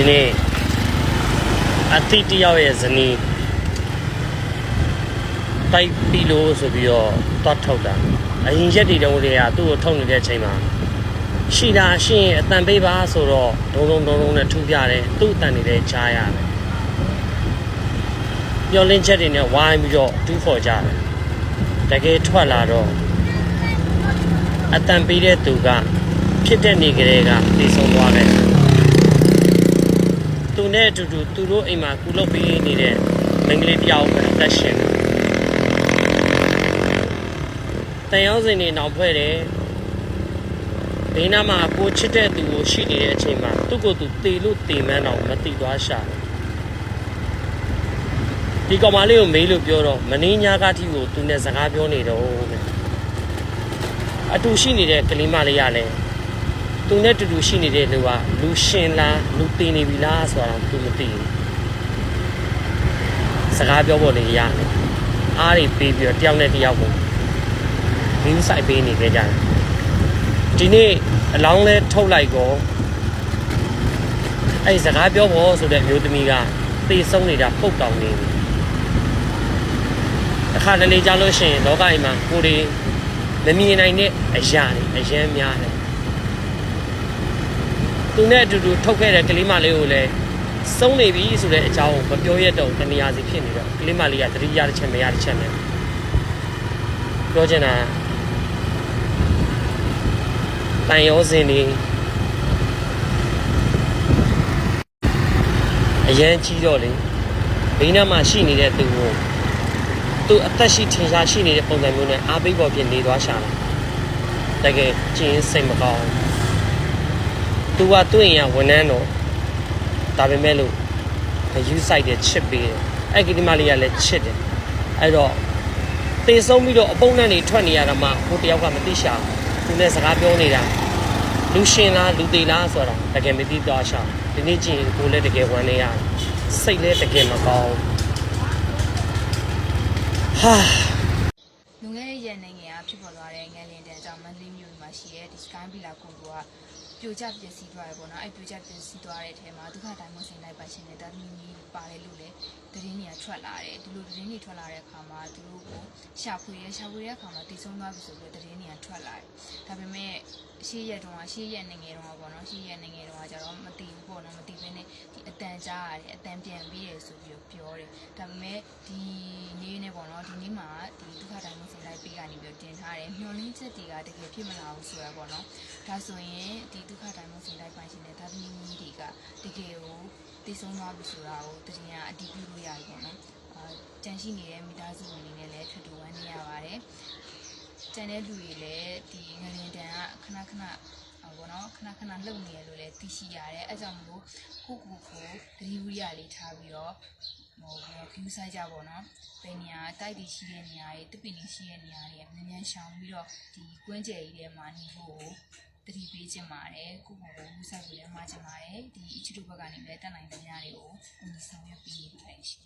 ဒီနေ့အတိတယောက်ရဲ့ဇနီးတိုက်ပြီလို့ဆိုပြီးတော့တွတ်ထုတ်တာအရင်ရက်တွေတုန်းကလေးကသူ့ကိုထုတ်နေတဲ့အချိန်မှာရှိတာရှိရင်အတန်ပေးပါဆိုတော့ဒုံဒုံဒုံဒုံနဲ့ထူပြတယ်သူ့အတန်တွေလည်းကြားရတယ်မျောလင်းချက်တွေနဲ့ဝိုင်းပြီးတော့တူးဖော်ကြတယ်တကယ်ထွက်လာတော့အတန်ပေးတဲ့သူကဖြစ်တဲ့နေကလေးကပြေဆုံးသွားတယ် သူနဲ့အတူတူသူတို့အိမ်မှာကုလုပ်ပေးနေတဲ့မိန်းကလေးတယောက်ပဲအသက်ရှင်တယ်။တန်ရောင်းစင်နေနောက်ဖွဲ့တယ်။ဘေးနားမှာကိုချစ်တဲ့သူကိုရှိနေတဲ့အချိန်မှာသူ့ကိုယ်သူတေလို့တေမန်းတော့မတိသွားရှာတယ်။ဒီကောင်မလေးကိုမေးလို့ပြောတော့မင်းညာကတိကိုသူနဲ့စကားပြောနေတော့တဲ့။အတူရှိနေတဲ့ကလေးမလေးကလည်း သူနဲ့တူတူရှိနေတဲ့လူကလူရှင်လားလူတည်နေပြီလားဆိုတာတော့သူမသိဘူးစကားပြောဖို့လည်းရတယ်အားတွေပေးပြီးတော့တယောက်နဲ့တယောက်ကိုဘင်းဆိုင်ပေးနေကြကြတယ်ဒီနေ့အလောင်းလဲထုတ်လိုက်ကောအဲ့ဒီစကားပြောဖို့ဆိုတဲ့အမျိုးသမီးကသေဆုံးနေတာပုတ်တောင်နေပြီအခါတလေကြားလို့ရှိရင်လောကကြီးမှာကိုယ်တွေမမြင်နိုင်တဲ့အရာတွေအယမ်းများတယ် သူနဲ့အတူတူထုတ်ခဲ့တဲ့ကလေးမလေးကိုလည်းစုံနေပြီဆိုတဲ့အကြောင်းကိုမပြောရတော့တနေရာစီဖြစ်နေတော့ကလေးမလေးကတတိယတစ်ချက်မရတစ်ချက်နဲ့ပြောချင်တာတန်ရောစင်နေအရန်ကြီးတော့လေဘေးနားမှာရှိနေတဲ့သူကိုသူအသက်ရှိထင်ရှားရှိနေတဲ့ပုံစံမျိုးနဲ့အားပေးပေါ်ဖြစ်နေသွားရှာတာတကယ်ကျင်းစိတ်မကောင်းဘူး သူကသူ့အိမ်ကဝန်ထမ်းတော့ဒါပေမဲ့လို့ယူဆိုင်တဲ့ချစ်ပေးတယ်အဲ့ဒီဒီမလေးကလည်းချစ်တယ်အဲ့တော့တေဆုံးပြီးတော့အပုံနဲ့နေထွက်နေရတာမှဟိုတယောက်ကမသိရှာဘူးသူနဲ့စကားပြောနေတာလူရှင်လားလူသေးလားဆိုတာတကယ်မသိတော့ရှာဒီနေ့ကြည့်ရင်ကိုယ်လည်းတကယ်ဝမ်းနေရတယ်စိတ်လည်းတကယ်မကောင်းဟာလွန်ခဲ့တဲ့ရက်နိုင်ငံကဖြစ်ပေါ်သွားတဲ့ငလင်တန်းအကြောင်းမန္တလေးမြို့မှာရှိတဲ့ဒီ Sky Villa ကိုက ပြိုကျပျက်စီးသွားတယ်ပေါ့နော်အဲ့ပြိုကျပျက်စီးသွားတဲ့အထဲမှာဒုက္ခတိုင်းမဆိုင်လိုက်ပါရှင်တဲ့တာသမီကြီးပါတယ်လို့လည်းသတင်းတွေကထွက်လာတယ်ဒီလိုသတင်းတွေထွက်လာတဲ့အခါမှာသူတို့ကိုရှာဖွေရရှာဖွေတဲ့အခါမှာတည်ဆုံးသွားပြီဆိုပြီးသတင်းတွေကထွက်လာတယ်ဒါပေမဲ့ရှေ့ရက်တုန်းကရှေ့ရက်နိုင်ငံတုန်းကပေါ့နော်ရှေ့ရက်နိုင်ငံတုန်းကကျတော့မတည်ဘူးပေါ့နော်မတည်ဘဲနဲ့ဒီအတန်ကြားရတယ်အတန်ပြန်ပြီးရဆိုပြီးတော့ပြောတယ်ဒါပေမဲ့ဒီနေ့နဲ့ပေါ့နော်ဒီနေ့မှာဒီဒုက္ခတိုင်းမဆိုင်လိုက်ပေးကနေပြီးတော့တင်ထားတယ်မျောလင်းချက်တွေကတကယ်ဖြစ်မလာဘူးဆိုရပေါ့နော်ဒါဆိုရင်ဒီဒုက္ခတိုင်းမဆိုင်လိုက်ပိုင်ရှင်တဲ့ဒါသမီးကြီးတွေကတကယ်ကိုတည်ဆုံးသွားပြီဆိုတာကိုတကယ်ကအတည်ပြုလို့ရတယ်ပေါ့နော်အာကြံရှိနေတဲ့မိသားစုဝင်တွေနဲ့လည်းထပ်တူဝမ်းနေရပါတယ် ကျန်တဲ့လူတွေလည်းဒီငလင်တန်ကခဏခဏဟောပေါ့နော်ခဏခဏလှုပ်နေရလို့လည်းသိရှိရတယ်အဲကြောင့်မလို့ကိုကိုကိုသတိဝိရိယလေးထားပြီးတော့ဟိုခူးဆိုင်ကြပါတော့ဘယ်နေရာတိုက်တီရှိတဲ့နေရာတွေတပင်နေရှိတဲ့နေရာတွေမြန်မြန်ရှောင်ပြီးတော့ဒီကွင်းကျယ်ကြီးထဲမှာနေဖို့ကိုတတိပေးခြင်းပါတယ်ကိုကိုကိုခူးဆိုင်ကိုလည်းမှားခြင်းပါတယ်ဒီအချစ်တို့ဘက်ကနေလည်းတက်နိုင်တဲ့ညတွေကိုအညီဆောင်ရွက်ပေးနေပါတယ်ရှင်